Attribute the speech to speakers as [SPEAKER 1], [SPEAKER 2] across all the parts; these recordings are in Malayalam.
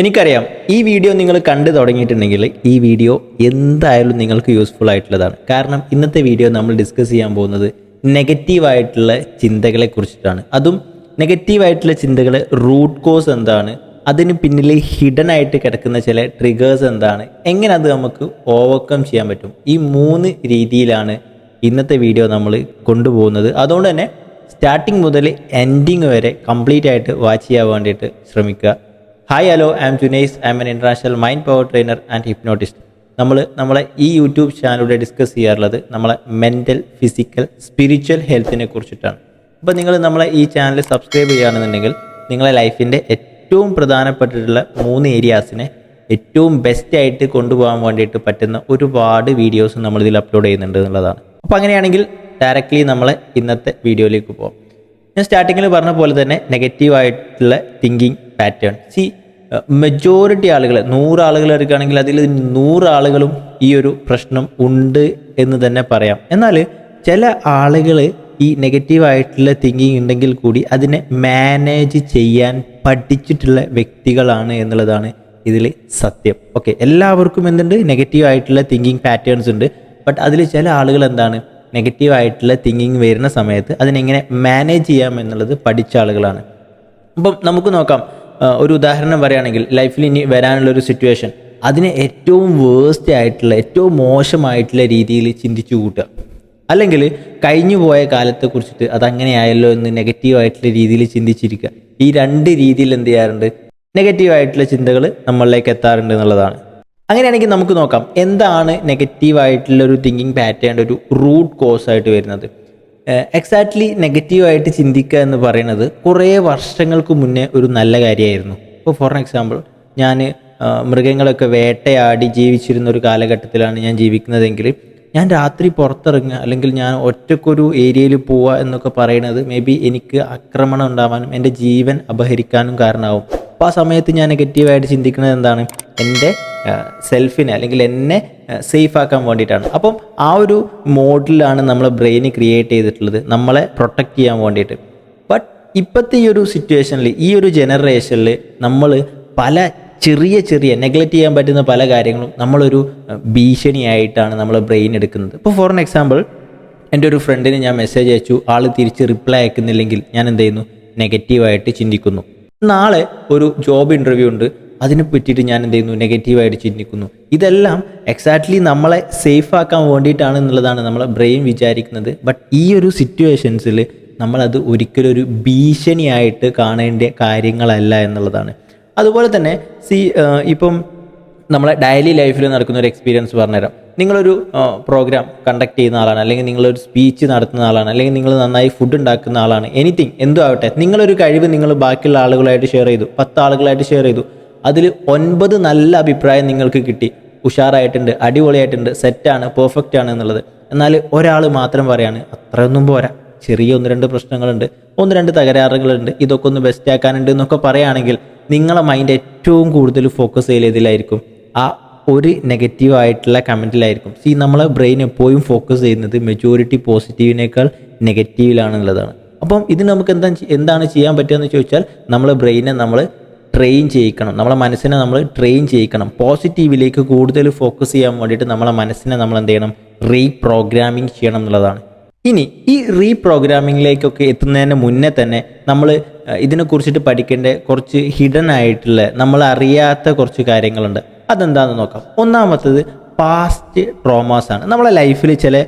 [SPEAKER 1] എനിക്കറിയാം ഈ വീഡിയോ നിങ്ങൾ കണ്ടു തുടങ്ങിയിട്ടുണ്ടെങ്കിൽ ഈ വീഡിയോ എന്തായാലും നിങ്ങൾക്ക് യൂസ്ഫുൾ ആയിട്ടുള്ളതാണ്. കാരണം ഇന്നത്തെ വീഡിയോ നമ്മൾ ഡിസ്കസ് ചെയ്യാൻ പോകുന്നത് നെഗറ്റീവായിട്ടുള്ള ചിന്തകളെ കുറിച്ചിട്ടാണ്. അതും നെഗറ്റീവായിട്ടുള്ള ചിന്തകൾ റൂട്ട് കോസ് എന്താണ് അതിന് പിന്നിൽ ഹിഡൻ ആയിട്ട് കിടക്കുന്ന ചില ട്രിഗേഴ്സ് എന്താണ് എങ്ങനെ അത് നമുക്ക് ഓവർകം ചെയ്യാൻ പറ്റും. ഈ മൂന്ന് രീതിയിലാണ് ഇന്നത്തെ വീഡിയോ നമ്മൾ കൊണ്ടുപോകുന്നത്. അതുകൊണ്ട് തന്നെ സ്റ്റാർട്ടിങ് മുതൽ എൻഡിങ് വരെ കംപ്ലീറ്റ് ആയിട്ട് വാച്ച് ചെയ്യാൻ വേണ്ടിയിട്ട് ശ്രമിക്കുക. Hi hello M Junais I M N international mind power trainer and hypnotist നമ്മൾ നമ്മളെ ഈ യൂട്യൂബ് ചാനലിലൂടെ ഡിസ്കസ് ചെയ്യാറുള്ളത് നമ്മളെ മെന്റൽ ഫിസിക്കൽ സ്പിരിച്വൽ ഹെൽത്തിനെ കുറിച്ചിട്ടാണ്. അപ്പോൾ നിങ്ങൾ നമ്മളെ ഈ ചാനൽ സബ്സ്ക്രൈബ് ചെയ്യുകയാണെന്നുണ്ടെങ്കിൽ നിങ്ങളെ ലൈഫിന്റെ ഏറ്റവും പ്രധാനപ്പെട്ടിട്ടുള്ള മൂന്ന് ഏരിയാസിനെ ഏറ്റവും ബെസ്റ്റ് ആയിട്ട് കൊണ്ടുപോകാൻ വേണ്ടിയിട്ട് പറ്റുന്ന ഒരുപാട് വീഡിയോസ് നമ്മളിതിൽ അപ്ലോഡ് ചെയ്യുന്നുണ്ട് എന്നുള്ളതാണ്. അപ്പോൾ അങ്ങനെയാണെങ്കിൽ ഡയറക്റ്റ്ലി നമ്മൾ ഇന്നത്തെ വീഡിയോയിലേക്ക് പോകാം ഞാൻ സ്റ്റാർട്ടിങ്ങിൽ പറഞ്ഞ പോലെ തന്നെ നെഗറ്റീവായിട്ടുള്ള തിങ്കിങ് പാറ്റേൺ സി മെജോറിറ്റി ആളുകൾ നൂറ് ആളുകൾ എടുക്കുകയാണെങ്കിൽ അതിൽ നൂറ് ആളുകളും ഈ ഒരു പ്രശ്നം ഉണ്ട് എന്ന് തന്നെ പറയാം. എന്നാൽ ചില ആളുകൾ ഈ നെഗറ്റീവായിട്ടുള്ള തിങ്കിങ് ഉണ്ടെങ്കിൽ കൂടി അതിനെ മാനേജ് ചെയ്യാൻ പഠിച്ചിട്ടുള്ള വ്യക്തികളാണ് എന്നുള്ളതാണ് ഇതിൽ സത്യം. ഓക്കെ എല്ലാവർക്കും എന്തുണ്ട്? നെഗറ്റീവ് ആയിട്ടുള്ള തിങ്കിങ് പാറ്റേൺസ് ഉണ്ട്. ബട്ട് അതിൽ ചില ആളുകൾ എന്താണ്? നെഗറ്റീവ് ആയിട്ടുള്ള തിങ്കിങ് വരുന്ന സമയത്ത് അതിനെങ്ങനെ മാനേജ് ചെയ്യാം എന്നുള്ളത് പഠിച്ച ആളുകളാണ്. അപ്പം നമുക്ക് നോക്കാം. ഒരു ഉദാഹരണം പറയുകയാണെങ്കിൽ ലൈഫിൽ ഇനി വരാനുള്ള ഒരു സിറ്റുവേഷൻ അതിനെ ഏറ്റവും വേസ്റ്റ് ആയിട്ടുള്ള ഏറ്റവും മോശമായിട്ടുള്ള രീതിയിൽ ചിന്തിച്ചു കൂട്ടുക. അല്ലെങ്കിൽ കഴിഞ്ഞു പോയ കാലത്തെ കുറിച്ചിട്ട് അതങ്ങനെയായല്ലോ എന്ന് നെഗറ്റീവായിട്ടുള്ള രീതിയിൽ ചിന്തിച്ചിരിക്കുക. ഈ രണ്ട് രീതിയിൽ എന്ത് ചെയ്യാറുണ്ട്? നെഗറ്റീവ് ആയിട്ടുള്ള ചിന്തകൾ നമ്മളിലേക്ക് എത്താറുണ്ട് എന്നുള്ളതാണ്. അങ്ങനെയാണെങ്കിൽ നമുക്ക് നോക്കാം. എന്താണ് നെഗറ്റീവായിട്ടുള്ള ഒരു തിങ്കിങ് പാറ്റേൺ ഒരു റൂട്ട് കോസ് ആയിട്ട് വരുന്നത്? എക്സാക്ട്ലി നെഗറ്റീവായിട്ട് ചിന്തിക്കുക എന്ന് പറയുന്നത് കുറേ വർഷങ്ങൾക്ക് മുന്നേ ഒരു നല്ല കാര്യമായിരുന്നു. ഇപ്പോൾ ഫോർ എക്സാമ്പിൾ ഞാൻ മൃഗങ്ങളൊക്കെ വേട്ടയാടി ജീവിച്ചിരുന്ന ഒരു കാലഘട്ടത്തിലാണ് ഞാൻ ജീവിക്കുന്നതെങ്കിൽ ഞാൻ രാത്രി പുറത്തിറങ്ങുക അല്ലെങ്കിൽ ഞാൻ ഒറ്റക്കൊരു ഏരിയയിൽ പോവുക എന്നൊക്കെ പറയുന്നത് മേ ബി എനിക്ക് ആക്രമണം ഉണ്ടാവാനും എന്റെ ജീവൻ അപഹരിക്കാനും കാരണമാവും. അപ്പോൾ ആ സമയത്ത് ഞാൻ നെഗറ്റീവായിട്ട് ചിന്തിക്കുന്നത് എന്താണ്? എന്റെ സെൽഫിനെ അല്ലെങ്കിൽ എന്നെ സേഫ് ആക്കാൻ വേണ്ടിയിട്ടാണ്. അപ്പം ആ ഒരു മോഡിലാണ് നമ്മൾ ബ്രെയിൻ ക്രിയേറ്റ് ചെയ്തിട്ടുള്ളത്. നമ്മളെ പ്രൊട്ടക്റ്റ് ചെയ്യാൻ വേണ്ടിയിട്ട്. ബട്ട് ഇപ്പോഴത്തെ ഈ ഒരു സിറ്റുവേഷനിൽ ഈ ഒരു ജനറേഷനിൽ നമ്മൾ പല ചെറിയ ചെറിയ നെഗ്ലക്റ്റ് ചെയ്യാൻ പറ്റുന്ന പല കാര്യങ്ങളും നമ്മളൊരു ഭീഷണിയായിട്ടാണ് നമ്മൾ ബ്രെയിൻ എടുക്കുന്നത്. ഇപ്പോൾ ഫോർ എൻ എക്സാമ്പിൾ എന്റെ ഒരു ഫ്രണ്ടിന് ഞാൻ മെസ്സേജ് അയച്ചു. ആൾ തിരിച്ച് റിപ്ലൈ അയക്കുന്നില്ലെങ്കിൽ ഞാൻ എന്ത് ചെയ്യുന്നു? നെഗറ്റീവായിട്ട് ചിന്തിക്കുന്നു. നാളെ ഒരു ജോബ് ഇന്റർവ്യൂ ഉണ്ട്. അതിനെ പറ്റിയിട്ട് ഞാൻ എന്ത് ചെയ്യുന്നു? നെഗറ്റീവായിട്ട് ചിന്തിക്കുന്നു. ഇതെല്ലാം എക്സാക്ട്ലി നമ്മളെ സേഫ് ആക്കാൻ വേണ്ടിയിട്ടാണ് എന്നുള്ളതാണ് നമ്മളെ ബ്രെയിൻ വിചാരിക്കുന്നത്. ബട്ട് ഈ ഒരു സിറ്റുവേഷൻസിൽ നമ്മളത് ഒരിക്കലും ഒരു ഭീഷണിയായിട്ട് കാണേണ്ട കാര്യങ്ങളല്ല എന്നുള്ളതാണ്. അതുപോലെ തന്നെ സി ഇപ്പം നമ്മളെ ഡെയിലി ലൈഫിൽ നടക്കുന്ന ഒരു എക്സ്പീരിയൻസ് പറഞ്ഞുതരാം. നിങ്ങളൊരു പ്രോഗ്രാം കണ്ടക്ട് ചെയ്യുന്ന ആളാണ് അല്ലെങ്കിൽ നിങ്ങളൊരു സ്പീച്ച് നടത്തുന്ന ആളാണ് അല്ലെങ്കിൽ നിങ്ങൾ നന്നായി ഫുഡ് ഉണ്ടാക്കുന്ന ആളാണ് എനിത്തിങ് എന്തും ആവട്ടെ നിങ്ങളൊരു കഴിവ് നിങ്ങൾ ബാക്കിയുള്ള ആളുകളായിട്ട് ഷെയർ ചെയ്തു പത്ത് ആളുകളായിട്ട് ഷെയർ ചെയ്തു അതിൽ ഒൻപത് നല്ല അഭിപ്രായം നിങ്ങൾക്ക് കിട്ടി. ഉഷാറായിട്ടുണ്ട് അടിപൊളിയായിട്ടുണ്ട് സെറ്റാണ് പെർഫെക്റ്റ് ആണ് എന്നുള്ളത്. എന്നാൽ ഒരാൾ മാത്രം പറയാണ് അത്രയൊന്നും പോരാ. ചെറിയ ഒന്ന് രണ്ട് പ്രശ്നങ്ങളുണ്ട് ഒന്ന് രണ്ട് തകരാറുകളുണ്ട് ഇതൊക്കെ ഒന്ന് ബെസ്റ്റ് ആക്കാനുണ്ട് എന്നൊക്കെ പറയുകയാണെങ്കിൽ നിങ്ങളെ മൈൻഡ് ഏറ്റവും കൂടുതൽ ഫോക്കസ് ചെയ്തതിലായിരിക്കും ആ ഒരു നെഗറ്റീവ് ആയിട്ടുള്ള കമന്റിലായിരിക്കും സീ നമ്മളെ ബ്രെയിൻ എപ്പോഴും ഫോക്കസ് ചെയ്യുന്നത് മെജോറിറ്റി പോസിറ്റീവിനേക്കാൾ നെഗറ്റീവിലാണെന്നുള്ളതാണ് അപ്പം ഇത് നമുക്ക് എന്താ എന്താണ് ചെയ്യാൻ പറ്റുക എന്ന് ചോദിച്ചാൽ നമ്മളെ ബ്രെയിനെ നമ്മൾ ട്രെയിൻ ചെയ്യിക്കണം. നമ്മളെ മനസ്സിനെ നമ്മൾ ട്രെയിൻ ചെയ്യിക്കണം. പോസിറ്റീവിലേക്ക് കൂടുതൽ ഫോക്കസ് ചെയ്യാൻ വേണ്ടിയിട്ട് നമ്മളെ മനസ്സിനെ നമ്മൾ എന്ത് ചെയ്യണം? റീപ്രോഗ്രാമിംഗ് ചെയ്യണം എന്നുള്ളതാണ്. ഇനി ഈ റീപ്രോഗ്രാമിങ്ങിലേക്കൊക്കെ എത്തുന്നതിന് മുന്നേ തന്നെ നമ്മൾ ഇതിനെക്കുറിച്ചിട്ട് പഠിക്കേണ്ട കുറച്ച് ഹിഡൻ ആയിട്ടുള്ള നമ്മൾ അറിയാത്ത കുറച്ച് കാര്യങ്ങളുണ്ട്. അതെന്താണെന്ന് നോക്കാം. ഒന്നാമത്തത് പാസ്റ്റ് ട്രോമാസ് ആണ്. നമ്മളെ ലൈഫിൽ ചില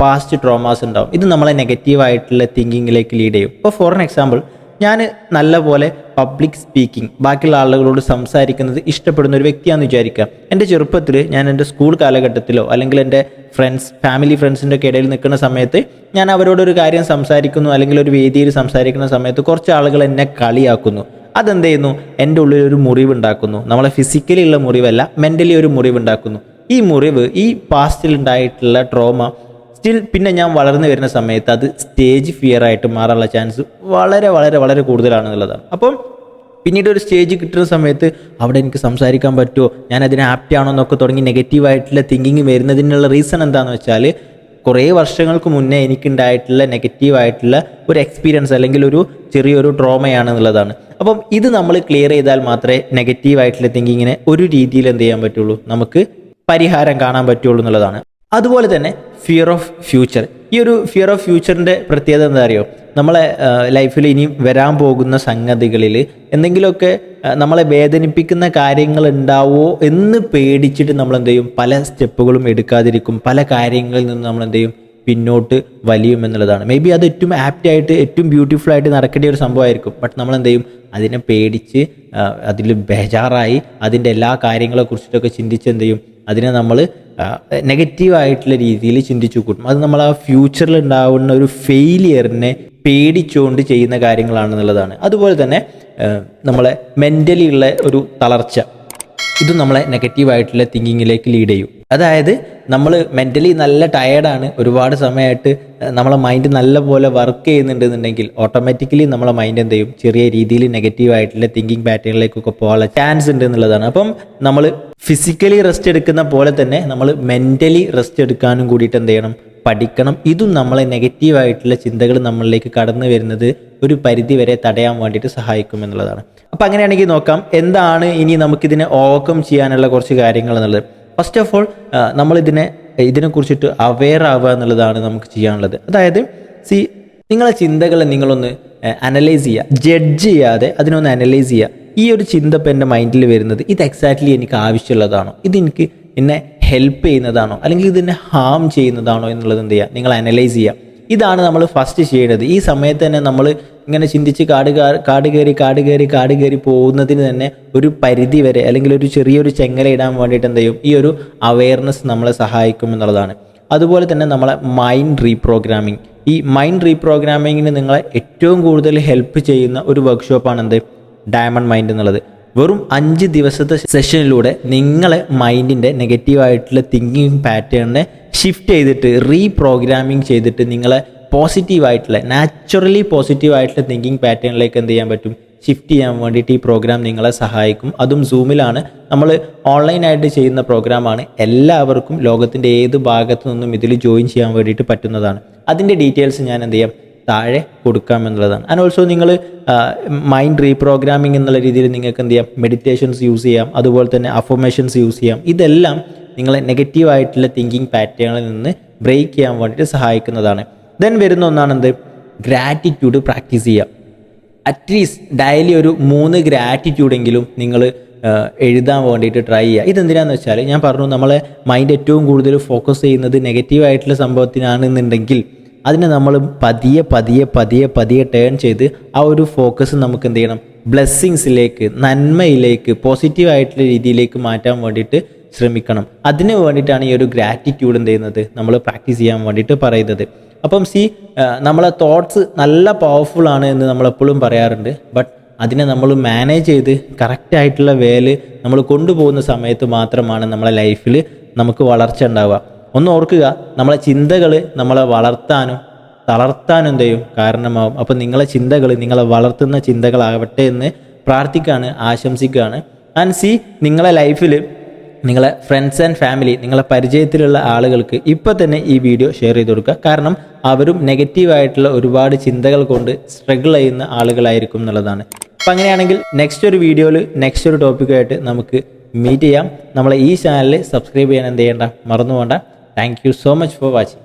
[SPEAKER 1] പാസ്റ്റ് ട്രോമാസ് ഉണ്ടാവും. ഇത് നമ്മളെ നെഗറ്റീവ് ആയിട്ടുള്ള തിങ്കിങ്ങിലേക്ക് ലീഡ് ചെയ്യും. ഇപ്പോൾ ഫോർ എൻ എക്സാമ്പിൾ ഞാൻ നല്ലപോലെ പബ്ലിക് സ്പീക്കിംഗ് ബാക്കിയുള്ള ആളുകളോട് സംസാരിക്കുന്നത് ഇഷ്ടപ്പെടുന്ന ഒരു വ്യക്തിയാണെന്ന് വിചാരിക്കുക. എന്റെ ചെറുപ്പത്തിൽ ഞാൻ എന്റെ സ്കൂൾ കാലഘട്ടത്തിലോ അല്ലെങ്കിൽ എന്റെ ഫ്രണ്ട്സ് ഫാമിലി ഫ്രണ്ട്സിന്റെ ഒക്കെ ഇടയിൽ നിൽക്കുന്ന സമയത്ത് ഞാൻ അവരോടൊരു കാര്യം സംസാരിക്കുന്നു അല്ലെങ്കിൽ ഒരു വേദിയിൽ സംസാരിക്കുന്ന സമയത്ത് കുറച്ച് ആളുകൾ എന്നെ കളിയാക്കുന്നു. അതെന്ത് ചെയ്യുന്നു എന്റെ ഉള്ളിൽ ഒരു മുറിവ് ഉണ്ടാക്കുന്നു നമ്മളെ ഫിസിക്കലി ഉള്ള മുറിവല്ല മെന്റലി ഒരു മുറിവ് ഉണ്ടാക്കുന്നു ഈ മുറിവ് ഈ പാസ്റ്റിൽ ഉണ്ടായിട്ടുള്ള ട്രോമ സ്റ്റിൽ പിന്നെ ഞാൻ വളർന്നു വരുന്ന സമയത്ത് അത് സ്റ്റേജ് ഫിയർ ആയിട്ട് മാറാനുള്ള ചാൻസ് വളരെ വളരെ വളരെ കൂടുതലാണ് കൂടുതലാണെന്നുള്ളതാണ്. അപ്പം പിന്നീട് ഒരു സ്റ്റേജ് കിട്ടുന്ന സമയത്ത് അവിടെ എനിക്ക് സംസാരിക്കാൻ പറ്റുമോ? ഞാൻ അതിന് ആപ്റ്റ് ആണോ എന്നൊക്കെ തുടങ്ങി നെഗറ്റീവായിട്ടുള്ള തിങ്കിങ് വരുന്നതിനുള്ള റീസൺ എന്താണെന്ന് വെച്ചാൽ കുറേ വർഷങ്ങൾക്ക് മുന്നേ എനിക്കുണ്ടായിട്ടുള്ള നെഗറ്റീവായിട്ടുള്ള ഒരു എക്സ്പീരിയൻസ് അല്ലെങ്കിൽ ഒരു ചെറിയൊരു ട്രോമയാണ് എന്നുള്ളതാണ് അപ്പം ഇത് നമ്മൾ ക്ലിയർ ചെയ്താൽ മാത്രമേ നെഗറ്റീവായിട്ടുള്ള തിങ്കിങ്ങിനെ ഒരു രീതിയിൽ എന്ത് ചെയ്യാൻ പറ്റുള്ളൂ? നമുക്ക് പരിഹാരം കാണാൻ പറ്റുള്ളൂ എന്നുള്ളതാണ്. അതുപോലെ തന്നെ ഫിയർ ഓഫ് ഫ്യൂച്ചർ ഈ ഒരു ഫിയർ ഓഫ് ഫ്യൂച്ചറിന്റെ പ്രത്യേകത എന്താ അറിയോ? നമ്മളെ ലൈഫിൽ ഇനി വരാൻ പോകുന്ന സംഗതികളിൽ എന്തെങ്കിലുമൊക്കെ നമ്മളെ വേദനിപ്പിക്കുന്ന കാര്യങ്ങൾ ഉണ്ടാവോ എന്ന് പേടിച്ചിട്ട് നമ്മൾ എന്ത് ചെയ്യും പല സ്റ്റെപ്പുകളും എടുക്കാതിരിക്കും. പല കാര്യങ്ങളിൽ നിന്ന് നമ്മൾ എന്ത് ചെയ്യും പിന്നോട്ട് വലിയും എന്നുള്ളതാണ്. മേ ബി അത് ഏറ്റവും ആപ്റ്റ് ആയിട്ട് ഏറ്റവും ബ്യൂട്ടിഫുൾ ആയിട്ട് നടക്കേണ്ട ഒരു സംഭവമായിരിക്കും. ബട്ട് നമ്മൾ എന്ത് ചെയ്യും അതിനെ പേടിച്ച് അതിൽ ബേജാറായി അതിന്റെ എല്ലാ കാര്യങ്ങളെ കുറിച്ചിട്ടൊക്കെ ചിന്തിച്ച് എന്ത് ചെയ്യും അതിനെ നമ്മൾ നെഗറ്റീവായിട്ടുള്ള രീതിയിൽ ചിന്തിച്ചു കൂട്ടും. അത് നമ്മൾ ആ ഫ്യൂച്ചറിൽ ഉണ്ടാവുന്ന ഒരു ഫെയിലിയറിനെ പേടിച്ചുകൊണ്ട് ചെയ്യുന്ന കാര്യങ്ങളാണെന്നുള്ളതാണ്. അതുപോലെ തന്നെ നമ്മളെ മെന്റലി ഉള്ള ഒരു തളർച്ച. ഇത് നമ്മളെ നെഗറ്റീവായിട്ടുള്ള തിങ്കിങ്ങിലേക്ക് ലീഡ് ചെയ്യും. അതായത് നമ്മൾ മെന്റലി നല്ല ടയേർഡാണ് ഒരുപാട് സമയമായിട്ട് നമ്മളെ മൈൻഡ് നല്ല പോലെ വർക്ക് ചെയ്യുന്നുണ്ടെന്നുണ്ടെങ്കിൽ ഓട്ടോമാറ്റിക്കലി നമ്മളെ മൈൻഡ് എന്ത് ചെയ്യും? ചെറിയ രീതിയിൽ നെഗറ്റീവായിട്ടുള്ള തിങ്കിങ് പാറ്റേണിലേക്കൊക്കെ പോകാനുള്ള ചാൻസ് ഉണ്ട് എന്നുള്ളതാണ്. അപ്പം നമ്മൾ ഫിസിക്കലി റെസ്റ്റ് എടുക്കുന്ന പോലെ തന്നെ നമ്മൾ മെന്റലി റെസ്റ്റ് എടുക്കാനും കൂടിയിട്ട് എന്ത് ചെയ്യണം? പഠിക്കണം. ഇതും നമ്മളെ നെഗറ്റീവായിട്ടുള്ള ചിന്തകൾ നമ്മളിലേക്ക് കടന്നു വരുന്നത് ഒരു പരിധി വരെ തടയാൻ വേണ്ടിയിട്ട് സഹായിക്കും എന്നുള്ളതാണ്. അപ്പം അങ്ങനെയാണെങ്കിൽ നോക്കാം എന്താണ് ഇനി നമുക്കിതിനെ ഓവർകം ചെയ്യാനുള്ള കുറച്ച് കാര്യങ്ങൾ എന്നുള്ളത്. ഫസ്റ്റ് ഓഫ് ഓൾ നമ്മളിതിനെ ഇതിനെക്കുറിച്ചിട്ട് അവെയർ ആവുക എന്നുള്ളതാണ് നമുക്ക് ചെയ്യാനുള്ളത്. അതായത് സി നിങ്ങളെ ചിന്തകളെ നിങ്ങളൊന്ന് അനലൈസ് ചെയ്യുക. ജഡ്ജ് ചെയ്യാതെ അതിനൊന്ന് അനലൈസ് ചെയ്യുക. ഈ ഒരു ചിന്ത ഇപ്പം എന്റെ മൈൻഡിൽ വരുന്നത് ഇത് എക്സാക്ട്ലി എനിക്ക് ആവശ്യമുള്ളതാണോ? ഇത് എനിക്ക് എന്നെ ഹെൽപ്പ് ചെയ്യുന്നതാണോ? അല്ലെങ്കിൽ ഇതിനെ ഹാം ചെയ്യുന്നതാണോ എന്നുള്ളത് എന്ത് ചെയ്യുക? നിങ്ങൾ അനലൈസ് ചെയ്യുക. ഇതാണ് നമ്മൾ ഫസ്റ്റ് ചെയ്യേണ്ടത്. ഈ സമയത്ത് തന്നെ നമ്മൾ ഇങ്ങനെ ചിന്തിച്ച് കാട് കാട് കയറി കാട് കയറി കാട് കയറി പോകുന്നതിന് തന്നെ ഒരു പരിധി വരെ അല്ലെങ്കിൽ ഒരു ചെറിയൊരു ചെങ്ങല ഇടാൻ വേണ്ടിയിട്ട് എന്ത് ചെയ്യും? ഈ ഒരു അവയർനെസ് നമ്മളെ സഹായിക്കും എന്നുള്ളതാണ്. അതുപോലെ തന്നെ നമ്മളെ മൈൻഡ് റീപ്രോഗ്രാമിംഗ് ഈ മൈൻഡ് റീപ്രോഗ്രാമിങ്ങിന് നിങ്ങളെ ഏറ്റവും കൂടുതൽ ഹെൽപ്പ് ചെയ്യുന്ന ഒരു വർക്ക്ഷോപ്പാണ് എന്ത്? ഡയമണ്ട് മൈൻഡ് എന്നുള്ളത്. വെറും അഞ്ച് ദിവസത്തെ സെഷനിലൂടെ നിങ്ങളെ മൈൻഡിന്റെ നെഗറ്റീവായിട്ടുള്ള തിങ്കിങ് പാറ്റേണിനെ ഷിഫ്റ്റ് ചെയ്തിട്ട് റീപ്രോഗ്രാമിംഗ് ചെയ്തിട്ട് നിങ്ങളെ പോസിറ്റീവായിട്ടുള്ള നാച്ചുറലി പോസിറ്റീവായിട്ടുള്ള തിങ്കിങ് പാറ്റേണിലേക്ക് എന്ത് ചെയ്യാൻ പറ്റും? ഷിഫ്റ്റ് ചെയ്യാൻ വേണ്ടിയിട്ട് ഈ പ്രോഗ്രാം നിങ്ങളെ സഹായിക്കും. അതും സൂമിലാണ് നമ്മൾ ഓൺലൈനായിട്ട് ചെയ്യുന്ന പ്രോഗ്രാമാണ് എല്ലാവർക്കും ലോകത്തിന്റെ ഏത് ഭാഗത്തു നിന്നും ഇതിൽ ജോയിൻ ചെയ്യാൻ വേണ്ടിയിട്ട് പറ്റുന്നതാണ്. അതിന്റെ ഡീറ്റെയിൽസ് ഞാൻ എന്ത് ചെയ്യാം? താഴെ കൊടുക്കാം എന്നുള്ളതാണ്. ആൻഡ് ഓൾസോ നിങ്ങൾ മൈൻഡ് റീപ്രോഗ്രാമിംഗ് എന്നുള്ള രീതിയിൽ നിങ്ങൾക്ക് എന്ത് ചെയ്യാം? മെഡിറ്റേഷൻസ് യൂസ് ചെയ്യാം. അതുപോലെ തന്നെ അഫോമേഷൻസ് യൂസ് ചെയ്യാം. ഇതെല്ലാം നിങ്ങളെ നെഗറ്റീവായിട്ടുള്ള തിങ്കിങ് പാറ്റേണിൽ നിന്ന് ബ്രേക്ക് ചെയ്യാൻ വേണ്ടിയിട്ട് സഹായിക്കുന്നതാണ്. ദെൻ വരുന്ന ഒന്നാണ് എന്ത് ഗ്രാറ്റിറ്റ്യൂഡ് പ്രാക്ടീസ് ചെയ്യുക അറ്റ്ലീസ്റ്റ് ഡെയിലി ഒരു മൂന്ന് ഗ്രാറ്റിറ്റ്യൂഡെങ്കിലും നിങ്ങൾ എഴുതാൻ വേണ്ടിയിട്ട് ട്രൈ ചെയ്യുക. ഇതെന്തിനാന്ന് വെച്ചാൽ ഞാൻ പറഞ്ഞു നമ്മളെ മൈൻഡ് ഏറ്റവും കൂടുതൽ ഫോക്കസ് ചെയ്യുന്നത് നെഗറ്റീവായിട്ടുള്ള സംഭവത്തിനാണെന്നുണ്ടെങ്കിൽ അതിനെ നമ്മൾ പതിയെ പതിയെ പതിയെ പതിയെ ടേൺ ചെയ്ത് ആ ഒരു ഫോക്കസ് നമുക്ക് എന്ത് ചെയ്യണം? ബ്ലെസ്സിങ്സിലേക്ക് നന്മയിലേക്ക് പോസിറ്റീവായിട്ടുള്ള രീതിയിലേക്ക് മാറ്റാൻ വേണ്ടിയിട്ട് ശ്രമിക്കണം. അതിന് വേണ്ടിയിട്ടാണ് ഈ ഒരു ഗ്രാറ്റിറ്റ്യൂഡ് എന്ത് ചെയ്യുന്നത്? നമ്മൾ പ്രാക്ടീസ് ചെയ്യാൻ വേണ്ടിയിട്ട് പറയുന്നത്. അപ്പം സി നമ്മളെ തോട്ട്സ് നല്ല പവർഫുൾ ആണ് എന്ന് നമ്മളെപ്പോഴും പറയാറുണ്ട്. ബട്ട് അതിനെ നമ്മൾ മാനേജ് ചെയ്ത് കറക്റ്റായിട്ടുള്ള വേൽ നമ്മൾ കൊണ്ടുപോകുന്ന സമയത്ത് മാത്രമാണ് നമ്മളെ ലൈഫിൽ നമുക്ക് വളർച്ച ഉണ്ടാവുക. ഒന്ന് ഓർക്കുക നമ്മളെ ചിന്തകൾ നമ്മളെ വളർത്താനും തളർത്താനും എന്ത് ചെയ്യും? കാരണമാവും. അപ്പം നിങ്ങളെ ചിന്തകൾ നിങ്ങളെ വളർത്തുന്ന ചിന്തകളാവട്ടെ എന്ന് പ്രാർത്ഥിക്കുകയാണ് ആശംസിക്കുകയാണ് ആൻഡ് സി നിങ്ങളെ ലൈഫിൽ നിങ്ങളെ ഫ്രണ്ട്സ് ആൻഡ് ഫാമിലി നിങ്ങളെ പരിചയത്തിലുള്ള ആളുകൾക്ക് ഇപ്പോൾ തന്നെ ഈ വീഡിയോ ഷെയർ ചെയ്ത് കൊടുക്കുക. കാരണം അവരും നെഗറ്റീവായിട്ടുള്ള ഒരുപാട് ചിന്തകൾ കൊണ്ട് സ്ട്രഗിൾ ചെയ്യുന്ന ആളുകളായിരിക്കും എന്നുള്ളതാണ്. അപ്പം അങ്ങനെയാണെങ്കിൽ നെക്സ്റ്റ് ഒരു വീഡിയോയിൽ നെക്സ്റ്റ് ഒരു ടോപ്പിക്കായിട്ട് നമുക്ക് മീറ്റ് ചെയ്യാം. നമ്മളെ ഈ ചാനൽ സബ്സ്ക്രൈബ് ചെയ്യാൻ എന്ത് ചെയ്യേണ്ട? മറന്നു പോകണ്ട thank so much for watching